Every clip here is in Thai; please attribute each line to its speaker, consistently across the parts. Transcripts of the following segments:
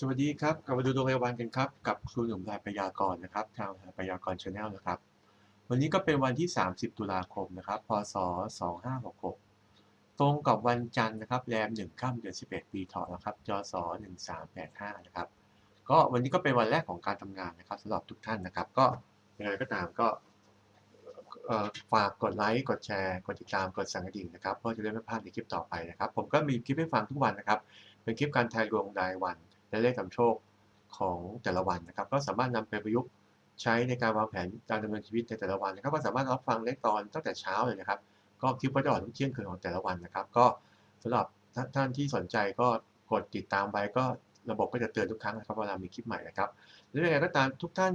Speaker 1: สวัสดีครับ กลับมาดูดวงรายวันกันครับ กับครูหนุ่มรายพยากรณ์นะครับ ทางพยากรณ์ชาแนลนะครับ วันนี้ก็เป็นวันที่ 30 ตุลาคมนะครับ พศ 2566 ตรงกับวันจันทร์นะครับ แรม1ค่ำเดือน11 ปีเถาะนะครับ จศ 1385 นะครับ ก็วันนี้ก็เป็นวันแรกของการทำงานนะครับสำหรับทุกท่านนะครับ ก็ยังไงก็ตามก็ฝากกดไลค์ กดแชร์ กดติดตาม กดสั่นกระดิ่งนะครับ เพื่อจะได้ไม่พลาดในคลิปต่อไปนะครับ ผมก็มีคลิปให้ฟังทุกวันนะครับ เป็นคลิปการทายดวงรายวัน และเลขนำโชคของแต่ละวันนะครับ ก็สามารถนำไปประยุกต์ใช้ในการวางแผนการดำเนินชีวิตในแต่ละวันนะครับ ก็สามารถรับฟังได้ตอนตั้งแต่เช้าเลยนะครับ ก็คลิปก็จะออทุกเที่ยงคืนของแต่ละวันนะครับ ก็สำหรับท่านที่สนใจก็กดติดตามไว้ก็ระบบก็จะเตือนทุกครั้งนะครับเวลามีคลิปใหม่นะครับหรือยังไงก็ตามทุกท่าน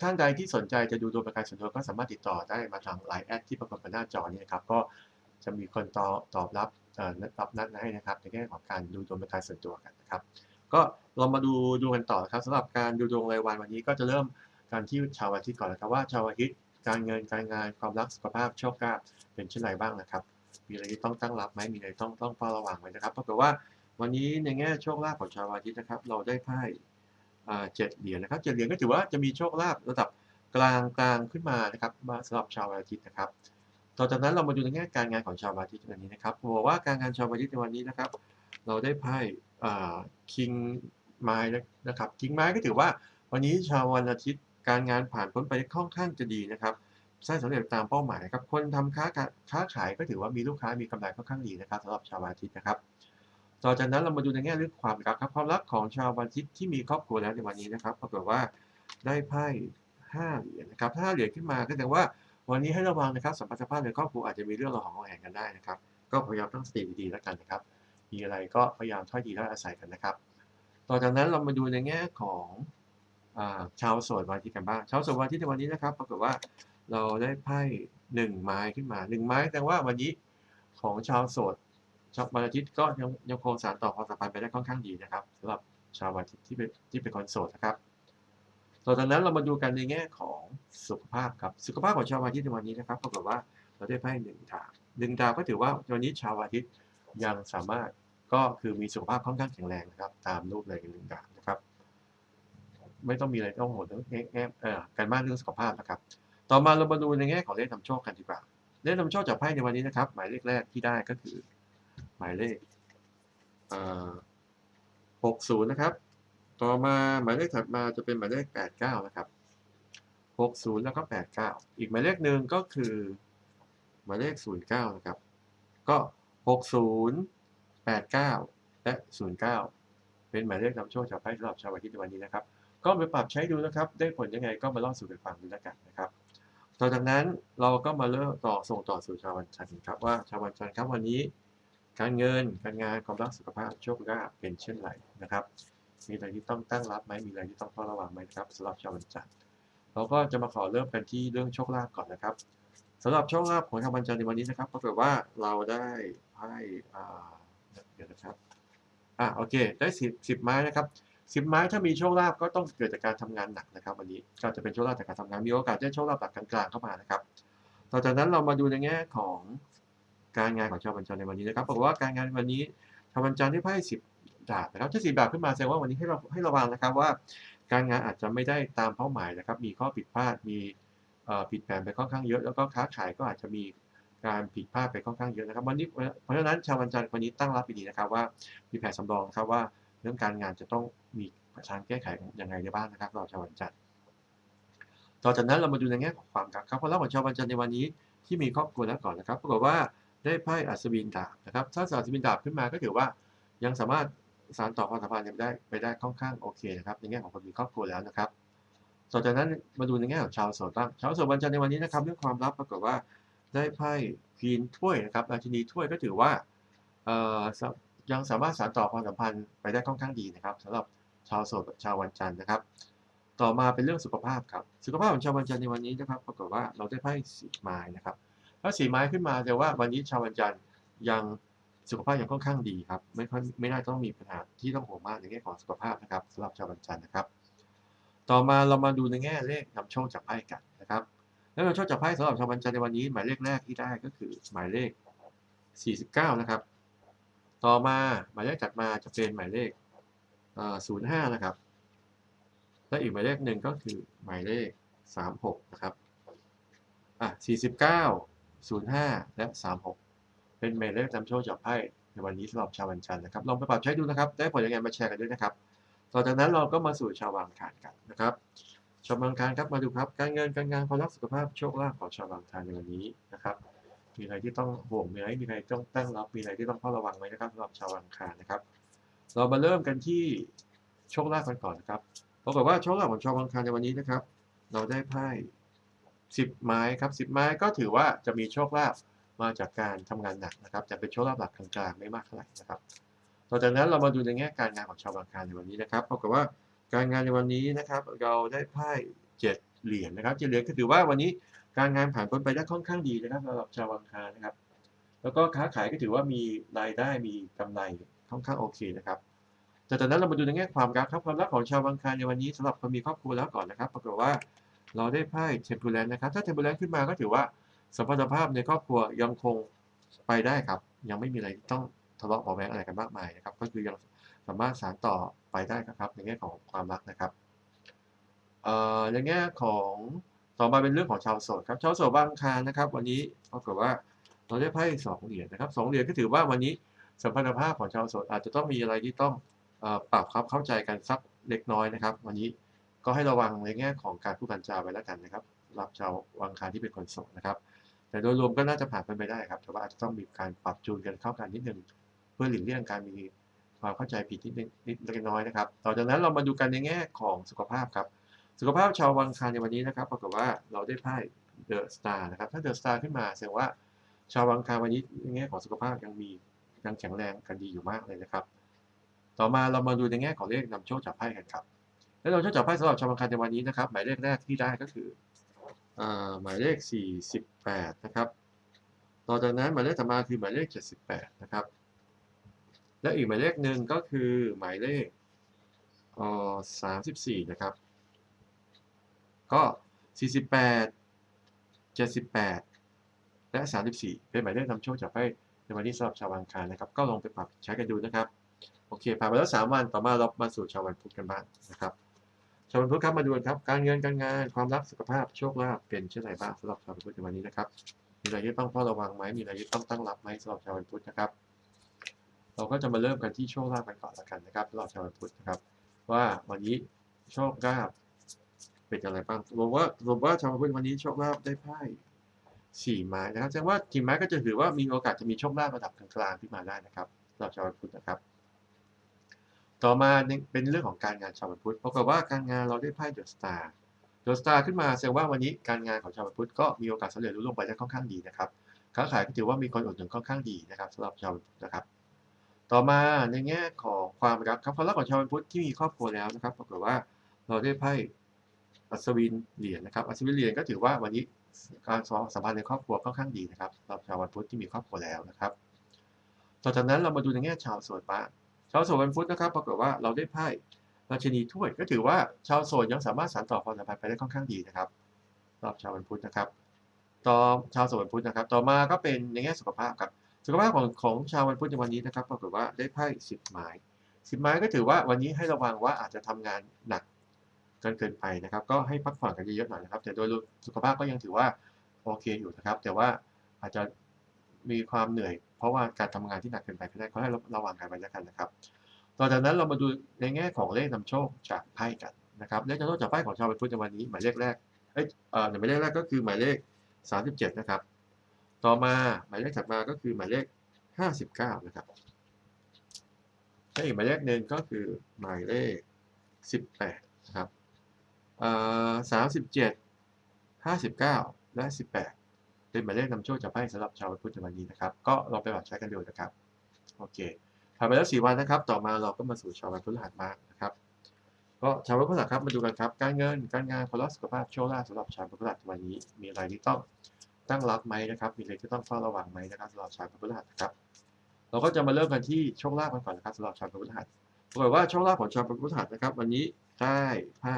Speaker 1: ท่านใดที่สนใจจะดูดวงประการส่วนตัวก็สามารถติดต่อได้มาทางไลน์แอดที่ปรากฏบนหน้าจอนี้นะครับ ก็จะมีคนตอบตอบรับรับนัดให้นะครับในแง่ของการดูดวงประการส่วนตัวกันนะครับ ก็เรามาดูดูกันต่อครับสำหรับการดูดวงรายวันวันนี้ก็จะเริ่มการที่ชาวอาทิตย์ก่อนนะครับว่าชาวอาทิตย์การเงินการงานความรักสุขภาพโชคลาภเป็นเช่นไรบ้างนะครับ มีอะไรที่ต้องตั้งรับไหมมีอะไรต้องต้องเฝ้าระวังไหมนะครับปรากฏว่าวันนี้ในแง่โชคลาภของชาวอาทิตย์นะครับ เราได้ไพ่เจ็ดเหรียญนะครับเจ็ดเหรียญก็ถือว่าจะมีโชคลาภระดับกลางกลางขึ้นมานะครับมาสำหรับชาวอาทิตย์นะครับต่อจากนั้นเรามาดูในแง่การงานของชาวอาทิตย์วันนี้นะครับบอกว่าการงานชาวอาทิตย์ในวันนี้นะครับ เราได้ไพ่ คิงไม้นะครับคิงไม้ก็ถือว่าวันนี้ชาววันอาทิตย์การงานผ่านพ้นไปค่อนข้างจะดีนะครับสร้างสำเร็จตามเป้าหมายครับคนทำค้าค้าขายก็ถือว่ามีลูกค้ามีกำไรค่อนข้างดีนะครับสำหรับชาววันอาทิตย์นะครับ ต่อจากนั้นเรามาดูในแง่เรื่องความรักครับความรักของชาววันอาทิตย์ที่มีครอบครัวแล้วในวันนี้นะครับปรากฏว่าได้ไพ่ห้าเหรียญนะครับห้าเหรียญขึ้นมาก็แสดงว่าวันนี้ให้ระวังนะครับสัมพันธภาพในครอบครัวอาจจะมีเรื่องระหองระแหงกันได้นะครับ ก็พยายามตั้งสติดีๆแล้วกันนะครับ มีอะไรก็พยายามถ้อยทีถ้อยอาศัยกันนะครับ ต่อจากนั้นเรามาดูในแง่ของอาชาวโสดวันอาทิตย์กันบ้างชาวโสดวันอาทิตย์ในวันนี้นะครับปรากฏว่าเราได้ไพ่หนึ่งไม้ขึ้นมาหนึ่งไม้แสดงว่าวันนี้ของชาวโสดชาววันอาทิตย์ก็ยังยังคงสานต่อความสัมพันธ์ไปได้ค่อนข้างดีนะครับสำหรับชาววันอาทิตย์ที่เป็นที่เป็นคนโสดนะครับต่อจากนั้นเรามาดูกันในแง่ของสุขภาพครับสุขภาพของชาววันอาทิตย์ในวันนี้นะครับปรากฏว่าเราได้ไพ่หนึ่งดาบหนึ่งดาบก็ถือว่าวันนี้ชาวอาทิตย์ยังสามารถ ก็คือมีสุขภาพค่อนข้างแข็งแรงนะครับ ตามรูปเลยหนึ่งดาบนะครับ ไม่ต้องมีอะไรต้องหดแง่แง่เอ่อการบ้านเรื่องสุขภาพนะครับ ต่อมาเรามาดูในแง่ของเลขนำโชคกันดีกว่าเลขนำโชคจากไพ่ในวันนี้นะครับ หมายเลขแรกที่ได้ก็คือ หมายเลขหกศูนย์นะครับ ต่อมาหมายเลขถัดมาจะเป็นหมายเลขแปดเก้านะครับหกศูนย์แล้วก็แปดเก้าอีกหมายเลขหนึ่งก็คือ หมายเลขศูนย์เก้านะครับ ก็หกศูนย์ แปดเก้าและศูนย์เก้าเป็นหมายเลขนำโชคจากไพ่สำหรับชาวอาทิตย์ในวันนี้นะครับ ก็ไปปรับใช้ดูนะครับ ได้ผลยังไงก็มาเล่าสู่กันฟังดูแล้วกันนะครับ ต่อจากนั้นเราก็มาเริ่มต่อส่งต่อสู่ชาววันจันทร์ครับว่าชาววันจันทร์ครับวันนี้ การเงิน การงาน ความรัก สุขภาพ โชคลาภเป็นเช่นไรนะครับ มีอะไรที่ต้องตั้งรับไหมมีอะไรที่ต้องเฝ้าระวังไหมครับสำหรับชาววันจันทร์ เราก็จะมาขอเริ่มกันที่เรื่องโชคลาภก่อนนะครับสำหรับโชคลาภของชาววันจันทร์ในวันนี้นะครับปรากฏว่าเราได้ไพ่อ่า เดี๋ยวนะครับอะโอเค ได้สิบสิบไม้นะครับสิบไม้ถ้ามีโชคลาภก็ต้องเกิดจากการทำงานหนักนะครับ วันนี้ก็จะเป็นโชคลาภจากการทำงานมีโอกาสได้โชคลาภแบบกลางๆเข้ามานะครับต่อจากนั้นเรามาดูในแง่ของการงานของชาวบัญจันทร์ในวันนี้นะครับบอกว่าการงานวันนี้ชาวบัญจันทร์ได้ไพ่สิบดาบนะครับถ้าสิบดาบขึ้นมาแสดงว่าวันนี้ให้เราให้ระวังนะครับว่า การงานอาจจะไม่ได้ตามเป้าหมายนะครับ มีข้อผิดพลาดมีผิดแผนไปค่อนข้างเยอะแล้วก็ค้าขายก็อาจจะมี การผิดพลาดไปค่อนข้างเยอะนะครับวันนี้เพราะฉะนั้นชาวบัญจันทร์วันนี้ตั้งรับดีนะครับว่ามีแผนสำรองครับว่าเรื่องการงานจะต้องมีทางแก้ไขยังไงได้บ้างนะครับเราชาวบัญจันทร์ต่อจากนั้นเรามาดูในแง่ของความรักครับความรักของชาวบัญจันทร์ในวันนี้ที่มีครอบครัวแล้วก่อนนะครับปรากฏว่าได้ไพ่อัศวินดาบนะครับถ้าอัศวินดาบขึ้นมาก็ถือว่ายังสามารถสานต่อความสัมพันธ์ได้ไปได้ค่อนข้างโอเคนะครับในแง่ของคนมีครอบครัวแล้วนะครับต่อจากนั้นมาดูในแง่ของชาวโสดบ้างชาวโสดบัญจันทร์ในวันนี้นะครับเรื่องความรักปรากฏว่า ได้ไพ่ควีนถ้วยนะครับราชินีถ้วยก็ถือว่ายังสามารถสานต่อความสัมพันธ์ไปได้ค่อนข้างดีนะครับสำหรับชาวโสดชาววันจันทร์นะครับ ต่อมาเป็นเรื่องสุขภาพครับสุขภาพของชาววันจันทร์ในวันนี้นะครับปรากฏว่าเราได้ไพ่สีไม้นะครับถ้าสีไม้ขึ้นมาแสดงว่าวันนี้ชาววันจันทร์ยังสุขภาพยังค่อนข้างดีครับไม่ค่อยไม่น่าต้องมีปัญหาที่ต้องห่วงมากในแง่ของสุขภาพนะครับสำหรับชาววันจันทร์นะครับ ต่อมาเรามาดูในแง่เลขนำโชคจากไพ่กันนะครับ แล้วนำโชคจากไพ่สำหรับชาววันจันทร์ในวันนี้ หมายเลขแรกที่ได้ก็คือหมายเลข 49 นะครับ ต่อมาหมายเลขถัดมาจะเป็นหมายเลขศูนย์ห้านะครับ และอีกหมายเลขหนึ่งก็คือหมายเลขสามหกนะครับอะสี่สิบเก้าศูนย์ห้าและสามหกเป็นหมายเลขนำโชคจากไพ่ในวันนี้สำหรับชาววันจันทร์นะครับ ลองไปปรับใช้ดูนะครับ ได้ผลยังไงมาแชร์กันด้วยนะครับ ต่อจากนั้นเราก็มาสู่ชาววางคานกันนะครับ ชาววางคานครับมาดูครับ การเงินการงานความรักสุขภาพโชคลาภของชาววางคานในวันนี้นะครับมีอะไรที่ต้องห่วงไหมมีอะไรต้องตั้งรับมีอะไรที่ต้องเฝ้าระวังไหมนะครับสำหรับชาววางคานนะครับ เรามาเริ่มกันที่โชคลาภกันก่อนนะครับปรากฏว่าโชคลาภของชาววางคานในวันนี้นะครับ เราได้ไพ่สิบไม้ครับสิบไม้ก็ถือว่าจะมีโชคลาภมาจากการทำงานหนักนะครับ แต่เป็นโชคลาภหลักกลางๆไม่มากเท่าไหร่นะครับต่อจากนั้นเรามาดูในแง่การงานของชาวบางคารในวันนี้นะครับปรากฏว่า การงานในวันนี้นะครับ เราได้ไพ่เจ็ดเหรียญนะครับเจ็ดเหรียญก็ถือว่าวันนี้การงานผ่านพ้นไปได้ค่อนข้างดีนะครับสำหรับชาวบางคารนะครับ แล้วก็ค้าขายก็ถือว่ามีรายได้มีกำไรค่อนข้างโอเคนะครับแต่จากนั้นเรามาดูในแง่ความรักครับความรักของชาวบางคารในวันนี้สำหรับคนมีครอบครัวแล้วก่อนนะครับปรากฏว่าเราได้ไพ่เทมเพลนนะครับ ถ้าเทมเพลนขึ้นมาก็ถือว่าสัมพันธภาพในครอบครัวยังคงไปได้ครับ ยังไม่มีอะไรต้องทะเลาะเบาะแว้งอะไรกันมากมายนะครับ ก็คือยัง สามารถสานต่อไปได้ครับ ในแง่ของความรักนะครับเอ่อในแง่ของต่อมาเป็นเรื่องของชาวโสดครับชาวโสดบางคารนะครับ วันนี้ปรากฏว่าเราได้ไพ่สองเหรียญนะครับสองเหรียญก็ถือว่าวันนี้สัมพันธภาพของชาวโสดอาจจะต้องมีอะไรที่ต้องอปรับครับเข้าใจกันสักเล็กน้อยนะครับ วันนี้ก็ให้ระวังในแง่ของการพูดกันจาไว้แล้วกันนะครับ รับชาววังคารที่เป็นคนโสดนะครับ แต่โดยรวมก็น่าจะผ่านไปได้ครับ แต่ว่าอาจจะต้องมีการปรับจูนกันเข้ากันนิดนึงเพื่อหลีกเลี่ยงการมี ความเข้าใจผิดนิดนิดเล็กน้อยนะครับ ต่อจากนั้นเรามาดูกันในแง่ของสุขภาพครับ สุขภาพชาววังคารในวันนี้นะครับปรากฏว่าเราได้ไพ่เดอะสตาร์นะครับ ถ้าเดอะสตาร์ขึ้นมาแสดงว่าชาววังคารวันนี้ในแง่ของสุขภาพยังมียังแข็งแรงกันดีอยู่มากเลยนะครับ ต่อมาเรามาดูในแง่ของเลขนำโชคจากไพ่กันครับ และนำโชคจากไพ่สำหรับชาววังคารในวันนี้นะครับ หมายเลขแรกที่ได้ก็คือหมายเลข 48 นะครับ ต่อจากนั้นหมายเลขต่อมาคือหมายเลข 78 นะครับ และอีกหมายเลขหนึ่งก็คือหมายเลขเอ่อ34นะครับ ก็48 78และ34เป็นหมายเลขนำโชคจากไพ่ในวันนี้สำหรับชาววันอังคารนะครับ ก็ลองไปปรับใช้กันดูนะครับ โอเค ผ่านไปแล้ว3วันต่อมาเรามาสู่ชาววันพุธกันบ้างนะครับชาววันพุธครับมาดูกันครับ การเงินการงานความรักสุขภาพโชคลาภเป็นเช่นไรบ้างสำหรับชาววันพุธในวันนี้นะครับมีอะไรที่ต้องเฝ้าระวังไหมมีอะไรที่ต้องตั้งรับไหมสำหรับชาววันพุธนะครับ เราก็จะมาเริ่มกันที่โชคลาภกันก่อนละกันนะครับสำหรับชาววัพุธนะครับ ว่าวันนี้โชคลาภเป็นอะไรบ้างรวมว่า รวมว่าชาววัพุธวันนี้โชคลาภได้ไพ่สี่ไม้นะครับแสดงว่าทีมไม้ก็จะถือว่ามีโอกาสจะมีโชคลาภระดับกลางๆขึ้นมาได้นะครับสำหรับชาววัพุธนะครับ ต่อมาเป็นเรื่องของการงานชาววัพุธปรากฏว่าการงานเราได้ไพ่เดอะสตาร์เดอะสตาร์ขึ้นมาแสดงว่าวันนี้การงานของชาววัพุธก็มีโอกาสสำเร็จรุ่งไปได้ค่อนข้างดีนะครับค้าขายก็ถือว่ามีคนอุดหนุนค่อนข้างดีนะครับสำหรับชาววัพุธนะครับ ต่อมาในแง่ของความรักครับความรักของชาววันพุธที่มีครอบครัวแล้วนะครับปรากฏว่าเราได้ไพ่อัศวินเหรียญนะครับอัศวินเหรียญก็ถือว่าวันนี้การสัมพันธ์ในครอบครัวค่อนข้างดีนะครับสำหรับชาววันพุธที่มีครอบครัวแล้วนะครับ ต่อจากนั้นเรามาดูในแง่ชาวโสดบ้างชาวโสดวันพุธนะครับปรากฏว่าเราได้ไพ่ราชินีถ้วยก็ถือว่าชาวโสดยังสามารถสานต่อความสัมพันธ์ไปได้ค่อนข้างดีนะครับสำหรับชาววันพุธนะครับ ต่อชาวโสดวันพุธนะครับ ต่อมาก็เป็นในแง่สุขภาพครับ สุขภาพของของชาววันพุธในวันนี้นะครับปรากฏว่าได้ไพ่สิบไม้สิบไม้ก็ถือว่าวันนี้ให้ระวังว่าอาจจะทำงานหนักเกินเกินไปนะครับ ก็ให้พักผ่อนกันเยอะๆหน่อยนะครับ แต่โดยสุขภาพก็ยังถือว่าโอเคอยู่นะครับ แต่ว่าอาจจะมีความเหนื่อย เพราะว่าการทำงานที่หนักเกินไปก็ได้ก็ให้ระวังกันไปแล้วกันนะครับ ต่อจากนั้นเรามาดูในแง่ของเลขนำโชคจากไพ่กันนะครับเลขนำโชคจากไพ่ของชาววันพุธในวันนี้หมายเลขแรกเอ้ยเอ่อหมายเลขแรกก็คือหมายเลขสามสิบเจ็ดนะครับ ต่อมาหมายเลขถัดมาก็คือหมายเลขห้าสิบเก้านะครับและอีกหมายเลขหนึ่งก็คือหมายเลขสิบแปดนะครับสามสิบเจ็ดห้าสิบเก้าและสิบแปดเป็นหมายเลขนำโชคจากไพ่สำหรับชาวพุทธในวันนี้นะครับ ก็ลองไปปรับใช้กันดูนะครับ โอเคผ่านไปแล้วสี่วันนะครับ ต่อมาเราก็มาสู่ชาววันพฤหัสบ้างนะครับ ก็ชาววันพฤหัสครับมาดูกันครับ การเงิน การงานความรักสุขภาพโชคลาภสำหรับชาววันพฤหัสวันนี้มีอะไรที่ต้อง ตั้งรับไหมนะครับ มีอะไรที่ต้องเฝ้าระวังไหมนะครับสำหรับชาวพฤหัสนะครับ เราก็จะมาเริ่มกันที่โชคลาภกันก่อนนะครับสำหรับชาวพฤหัสปรากฏว่าโชคลาภของชาวพฤหัสนะครับ วันนี้ได้ไพ่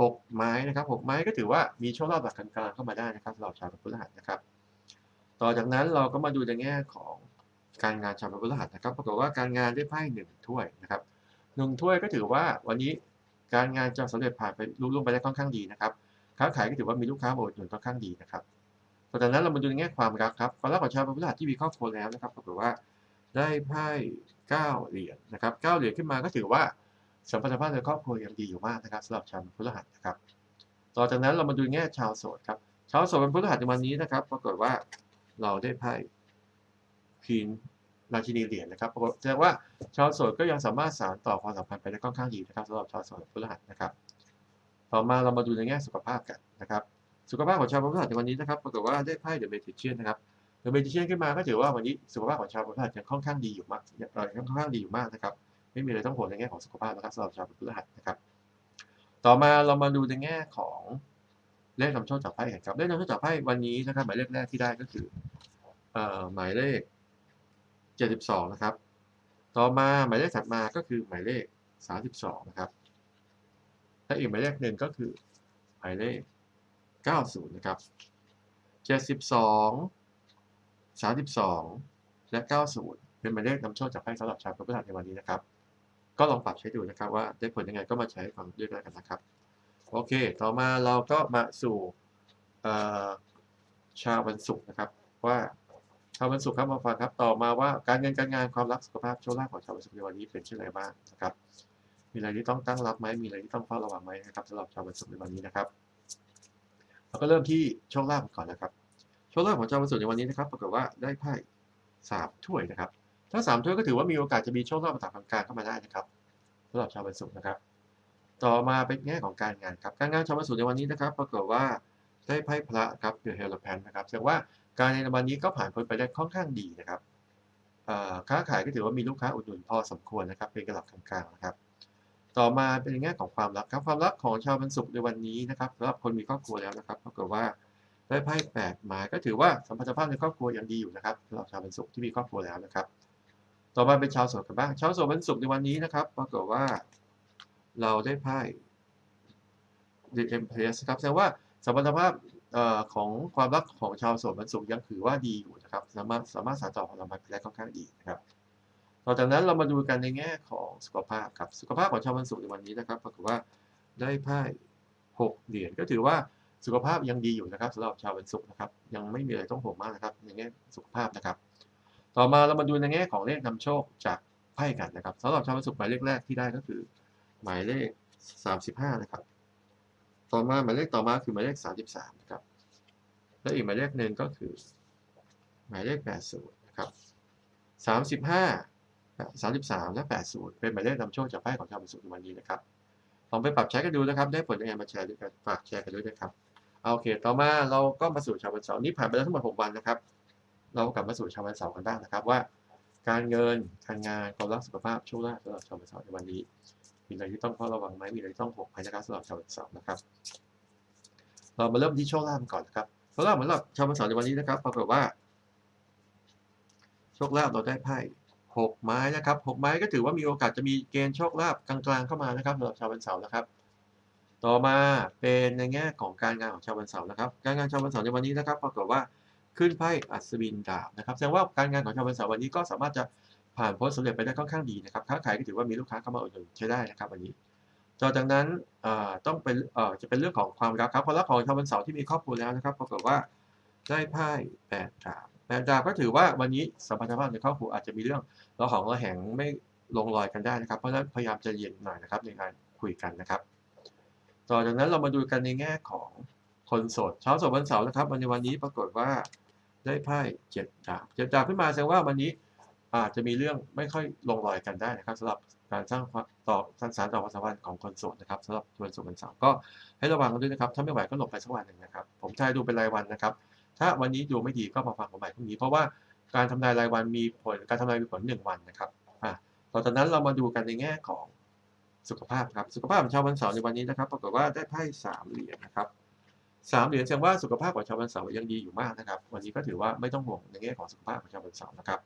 Speaker 1: หกไม้นะครับหกไม้ก็ถือว่ามีโชคลาภแบบกลางๆเข้ามาได้นะครับสำหรับชาวพฤหัสนะครับ ต่อจากนั้นเราก็มาดูในแง่ของการงานชาวพฤหัสนะครับ ปรากฏว่าการงานได้ไพ่หนึ่งถ้วยนะครับหนึ่งถ้วยก็ถือว่าวันนี้การงานจะสำเร็จผ่านไปลุล่วงไปได้ค่อนข้างดีนะครับค้าขายก็ถือว่ามีลูกค้ามาอุดหนุนค่อนข้างดีนะครับ เพราะฉะนั้นเรามาดูในแง่ความรักครับความรักของชาวพฤหัสที่มีครอบครัวแล้วนะครับปรากฏว่าได้ไพ่เก้าเหรียญนะครับเก้าเหรียญขึ้นมาก็ถือว่าสัมพันธภาพในครอบครัวยังดีอยู่มากนะครับสำหรับชาวพฤหัสนะครับ ต่อจากนั้นเรามาดูแง่ชาวโสดครับชาวโสดวันพฤหัสในวันนี้นะครับปรากฏว่าเราได้ไพ่พีนราชินีเหรียญนะครับปรากฏแสดงว่าชาวโสดก็ยังสามารถสานต่อความสัมพันธ์ไปได้ค่อนข้างดีนะครับสำหรับชาวโสดพฤหัสนะครับ ต่อมาเรามาดูในแง่สุขภาพกันนะครับ สุขภาพของชาวพฤหัสในวันนี้นะครับปรากฏว่าได้ไพ่เดอะเมจิเชียนนะครับเดอะเมจิเชียนขึ้นมาก็ถือว่าวันนี้สุขภาพของชาวพฤหัสยังค่อนข้างดีอยู่มากยังค่อนข้างดีอยู่มากนะครับ ไม่มีอะไรต้องห่วงในแง่ของสุขภาพนะครับสำหรับชาวพฤหัสนะครับ ต่อมาเรามาดูในแง่ของเลขนำโชคจากไพ่กันครับเลขนำโชคจากไพ่วันนี้นะครับหมายเลขแรกที่ได้ก็คือเอ่อหมายเลข 72 นะครับ ต่อมาหมายเลขถัดมาก็คือหมายเลข 32 นะครับและอีกหมายเลขหนึ่งก็คือหมายเลข 90 นะครับ 72 32 และ 90 เป็นหมายเลขนำโชคจากไพ่สำหรับชาวพฤหัสในวันนี้นะครับ ก็ลองปรับใช้ดูนะครับว่าได้ผลยังไงก็มาใช้ฟังเรียกแล้วกันนะครับ โอเค ต่อมาเราก็มาสู่ชาววันศุกร์นะครับ ว่าชาววันศุกร์ครับมาฟังครับต่อมาว่าการเงินการงานความรักสุขภาพโชคลาภของชาววันศุกร์ในวันนี้เป็นเช่นไรบ้างนะครับ มีอะไรที่ต้องตั้งรับไหมมีอะไรที่ต้องเฝ้าระวังไหมนะครับสำหรับชาววันศุกร์ในวันนี้นะครับ เราก็เริ่มที่โชคลาภก่อนนะครับ โชคลาภของชาวันศุกร์ในวันนี้นะครับปรากฏว่าได้ไพ่สามถ้วยนะครับ ถ้าสามถ้วยก็ถือว่ามีโอกาสจะมีโชคลาภมาจากทางเข้ามาได้นะครับสำหรับชาววันศุกร์นะครับ ต่อมาเป็นแง่ของการงานครับ การงานชาววันศุกร์ในวันนี้นะครับ ปรากฏว่าได้ไพ่พระครับเดอเฮลแพนนะครับแสดงว่าการในวันนี้ก็ผ่านพ้นไปได้ค่อนข้างดีนะครับค้าขายก็ถือว่ามีลูกค้าอุดหนุนพอสมควรนะครับ เป็นกระดับกลางๆนะครับ ต่อมาเป็นแง่ของความรักครับความรักของชาววันศุกร์ในวันนี้นะครับสำหรับคนมีครอบครัวแล้วนะครับปรากฏว่าได้ไพ่แปดมา ก็ถือว่าสัมพันธภาพในครอบครัวยังดีอยู่นะครับสำหรับชาววันศุกร์ที่มีครอบครัวแล้วนะครับ ต่อมาเป็นชาวโสดกันบ้างชาวโสดวันศุกร์ในวันนี้นะครับปรากฏว่าเราได้ไพ่ The Empress ครับแสดงว่าสัมพันธภาพออของความรักของชาวโสดวันศุกร์ยังถือว่าดีอยู่นะครับ สามารถสามารถสานต่อความสัมพันธ์ได้ค่อนข้างดีนะครับ อจากนั้นเรามาดูกันในแง่ของสุขภาพครับ สุขภาพของชาววันศุกร์ในวันนี้นะครับปรากฏว่าได้ไพ่หกเหรียญก็ถือว่าสุขภาพยังดีอยู่นะครับสำหรับชาววันศุกร์นะครับ ยังไม่มีอะไรต้องห่วงมากนะครับ ในแง่สุขภาพนะครับ ต่อมาเรามาดูในแง่ของเลขนำโชคจากไพ่กันนะครับสำหรับชาววันศุกร์หมายเลขแรกที่ได้ก็คือ หมายเลข 35 นะครับ ต่อมาหมายเลขต่อมาคือหมายเลข 33 นะครับ และอีกหมายเลขหนึ่งก็คือ หมายเลข 80 นะครับ 35 33 และ 80 เป็นหมายเลขนำโชคจากไพ่ของชาววันศุกร์ในวันนี้นะครับลองไปปรับใช้กันดูนะครับ ได้ผลยังไงมาแชร์ด้วยกันฝากแชร์กันด้วยนะครับเอาโอเค ต่อมาเราก็มาสู่ชาววันเสาร์นี่ผ่านไปแล้วทั้งหมด6วันนะครับ เรากลับมาสู่ชาววันเสาร์กันบ้างนะครับว่า การเงินการงานความรักสุขภาพโชคลาภสำหรับชาววันเสาร์ในวันนี้มีอะไรที่ต้องเฝ้าระวังไหมมีอะไรที่ต้องห่วงไหมนะครับสำหรับชาววันเสาร์นะครับ เรามาเริ่มที่โชคลาภก่อนนะครับโชคลาภสำหรับชาววันเสาร์ในวันนี้นะครับปรากฏว่าโชคลาภเราได้ไพ่ หกไม้นะครับหกไม้ก็ถือว่ามีโอกาสจะมีเกณฑ์โชคลาภกลางๆเข้ามานะครับสำหรับชาววันเสาร์นะครับ ต่อมาเป็นในแง่ของการงานของชาววันเสาร์นะครับ การงานชาววันเสาร์ในวันนี้นะครับปรากฏว่าขึ้นไพ่อัศวินดาบนะครับ แสดงว่าการงานของชาววันเสาร์วันนี้ก็สามารถจะผ่านพ้นสำเร็จไปได้ค่อนข้างดีนะครับ ค้าขายก็ถือว่ามีลูกค้าเข้ามาอุดหนุนใช้ได้นะครับวันนี้ ต่อจากนั้นต้องเป็นจะเป็นเรื่องของความรักครับความรักของชาววันเสาร์ที่มีครอบครัวแล้วนะครับปรากฏว่าได้ไพ่แปดดาบ แปดดาบก็ถือว่าวันนี้สัมพันธภาพในครอบครัวอาจจะมีเรื่องระหองระแหงไม่ลงรอยกันได้นะครับ เพราะฉะนั้นพยายามจะเย็นหน่อยนะครับในการคุยกันนะครับ ต่อจากนั้นเรามาดูกันในแง่ของคนโสดเช้าสดวันเสาร์นะครับวันในวันนี้ปรากฏว่าได้ไพ่เจ็ดดาบเจ็ดดาบขึ้นมาแสดงว่าวันนี้อาจจะมีเรื่องไม่ค่อยลงรอยกันได้นะครับสำหรับการสร้างความต่อสร้างสารต่อความสัมพันธ์ของคนโสดนะครับสำหรับวันศุกร์วันเสาร์ก็ให้ระวังกันด้วยนะครับ ถ้าไม่ไหวก็หลบไปสักวันหนึ่งนะครับ ผมจะให้ดูเป็นรายวันนะครับ ถ้าวันนี้ดูไม่ดีก็มาฟังผมใหม่พรุ่งนี้ เพราะว่าการทำนายรายวันมีผลการทำนายมีผลหนึ่งวันนะครับอะต่อจากนั้นเรามาดูกันในแง่ของสุขภาพครับสุขภาพของชาววันเสาร์ในวันนี้นะครับปรากฏว่าได้ไพ่สามเหรียญนะครับสามเหรียญแสดงว่าสุขภาพของชาววันเสาร์ยังดีอยู่มากนะครับ วันนี้ก็ถือว่าไม่ต้องห่วงในแง่ของสุขภาพของชาววันเสาร์นะครับ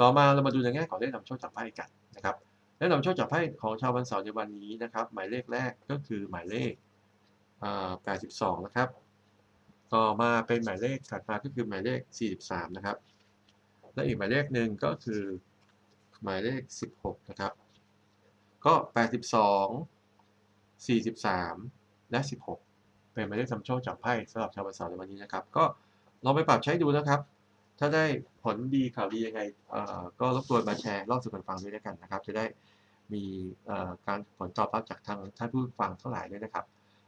Speaker 1: ต่อมาเรามาดูในแง่ของเลขนำโชคจากไพ่กันนะครับเลขนำโชคจากไพ่ของชาววันเสาร์ในวันนี้นะครับ หมายเลขแรกก็คือหมายเลขอ่า82นะครับ ต่อมาเป็นหมายเลขถัดมาก็คือหมายเลข 43 นะครับ และอีกหมายเลขหนึ่งก็คือหมายเลข 16 นะครับ ก็ 82 43 และ 16 เป็นหมายเลขนำโชคจากไพ่สำหรับชาววันเสาร์ในวันนี้นะครับ ก็ลองไปปรับใช้ดูนะครับ ถ้าได้ผลดีข่าวดียังไงก็รบกวนมาแชร์เล่าสู่กันฟังด้วยกันนะครับ จะได้มีการผลตอบรับจากทางท่านผู้ฟังเทั้งหลายด้วยนะครับ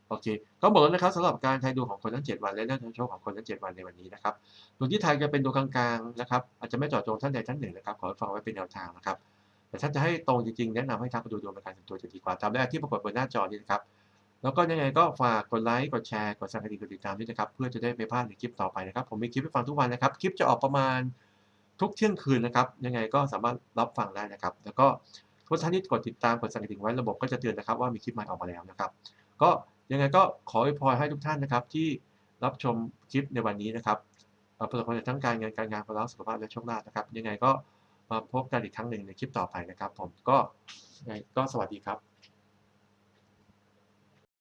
Speaker 1: โอเคก็หมดแล้วนะครับสำหรับการทายดวงของคนทั้ง 7 วันและเรื่องนำโชคของคนทั้ง 7 วันในวันนี้นะครับดวงที่ไทายจะเป็นดวงกลางๆนะครับอาจจะไม่เจาะจงท่านใดท่านหนึ่งนะครับขอฟังไว้เป็นแนวทางนะครับแต่ถ้าจะให้ตรงจริงๆแนะนำให้ทักไปดูดวงเป็นการส่วนตัวจะดีกว่าตามได้ที่ปรากฏบนหน้าจอนี้นะครับแล้วก็ยังไงก็ฝากกดไลค์กดแชร์กดสั่นกระดิ่งกดติดตามด้วยนะครับเพื่อจะได้ไม่พลาดในคลิปต่อไปนะครับผมมีคลิปให้ฟังทุกวันนะครับคลิปจะออกประมาณทุกเที่ยงคืนนะครับยังไงก็สามารถรับฟังได้นะครับ แล้วก็ทุกท่านที่กดติดตามกดสั่นกระดิ่งไว้ระบบก็จะเตือนนะครับว่ามีคลิปใหม่ออกมาแล้วนะครับก็ ยังไงก็ขออวยพรให้ทุกท่านนะครับ ที่รับชมคลิปในวันนี้นะครับประสบความสำเร็จทั้งการเงินการงานความรักสุขภาพและโชคลาภนะครับ ยังไงก็มาพบกันอีกครั้งหนึ่งในคลิปต่อไปนะครับ ผมก็ยังไงก็สวัสดีครับ